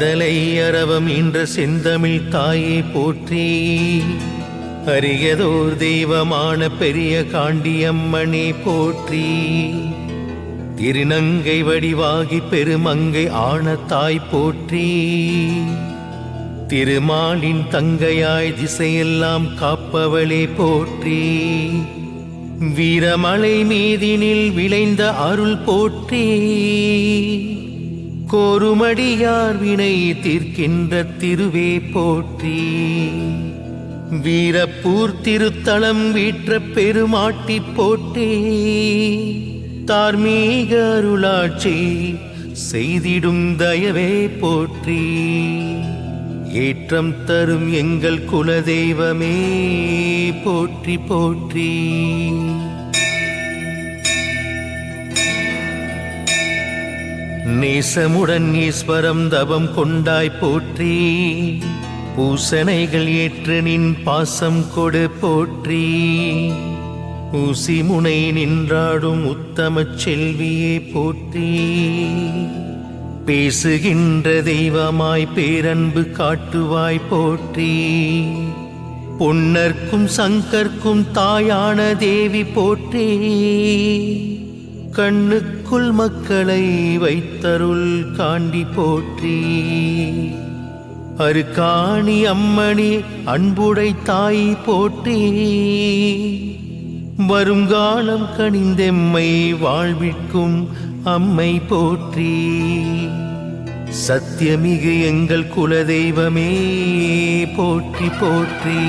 ஐந்தலை அரவம் என்ற செந்தமிழ் தாயை போற்றி அரியதோர் தெய்வமான பெரிய காண்டியம்மனே போற்றி. திருநங்கை வடிவாகி பெருமங்கை ஆனத்தாய் போற்றி. திருமாலின் தங்கையாய் திசையெல்லாம் காப்பவளே போற்றி. வீரமலை மீதினில் விளைந்த அருள் போற்றி. கோருமடியார் வினை தீர்க்கின்ற திருவே போற்றி. வீரப்பூர் திருத்தலம் வீற்ற பெருமாட்டி போற்றி. தார்மீக அருளாட்சி செய்திடும் தயவே போற்றி. ஏற்றம் தரும் எங்கள் குலதெய்வமே போற்றி போற்றி. நேசமுடன் ஈஸ்வரம் தவம் கொண்டாய் போற்றி. பூசணைகள் ஏற்று நின் பாசம் கொடு போற்றி. ஊசி முனை நின்றாடும் உத்தமச் செல்வியே போற்றி. பேசுகின்ற தெய்வமாய் பேரன்பு காட்டுவாய் போற்றி. பொன்னர்க்கும் சங்கர்க்கும் தாயான தேவி போற்றி. கண்ணுக்குள் மக்களை வைத்தருள் காண்டி போற்றி. அருக்காணி அம்மணி அன்புடை தாய் போற்றி. வருங்காலம் கனிந்தெம்மை வாழ்விக்கும் அம்மை போற்றி. சத்தியமிகு எங்கள் குலதெய்வமே போற்றி போற்றி.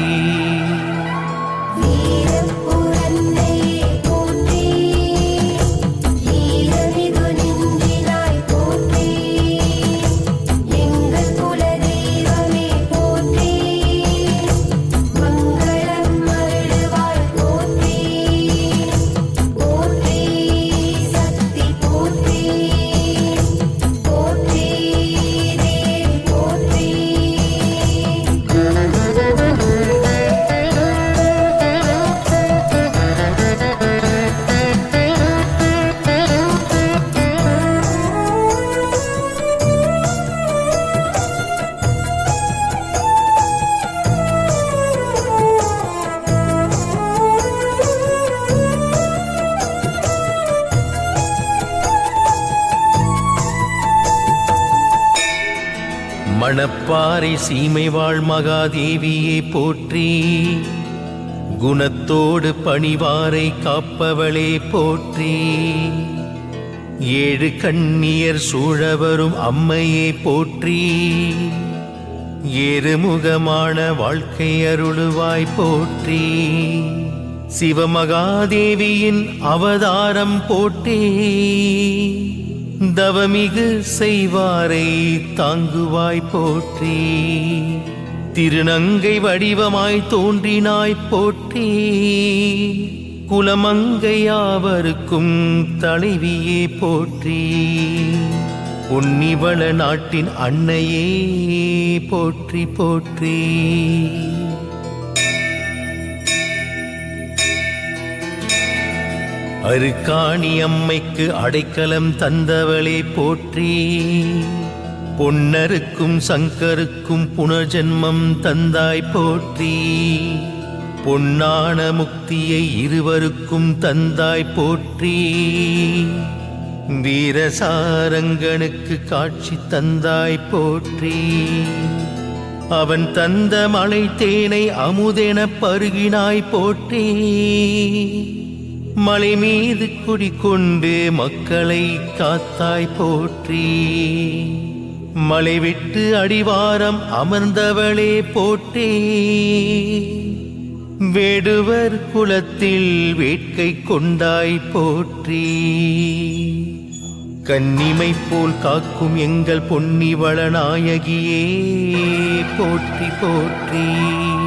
மணப்பாறை சீமை வாழ் மகாதேவியே போற்றி. குணத்தோடு பணிவாரை காப்பவளே போற்றி. ஏழு கண்ணியர் சூழவரும் அம்மையே போற்றி. ஏறுமுகமான வாழ்க்கை அருளுவாய் போற்றி. சிவமகாதேவியின் அவதாரம் போற்றி. தவமிகு செய்வாரை தாங்குவாய் போற்றி. திருநங்கை வடிவமாய் தோன்றினாய் போற்றி. குலமங்கையாவருக்கும் தலைவியே போற்றி. உன்னிவள நாட்டின் அன்னையே போற்றி போற்றி. அருக்காணி அம்மைக்கு அடைக்கலம் தந்தவளே போற்றி. பொன்னருக்கும் சங்கருக்கும் புனர்ஜென்மம் தந்தாய் போற்றி. பொன்னான முக்தியை இருவருக்கும் தந்தாய் போற்றி. வீரசாரங்கனுக்கு காட்சி தந்தாய் போற்றி. அவன் தந்த மலை தேனை அமுதென பருகினாய் போற்றி. மலை மீது குடிக்கொண்டு மக்களை காத்தாய் போற்றி. மலை விட்டு அடிவாரம் அமர்ந்தவளே போற்றே. வேடுவர் குலத்தில் வேட்கை கொண்டாய் போற்றி. கன்னிமை போல் காக்கும் எங்கள் பொன்னிவள நாயகியே போற்றி போற்றி.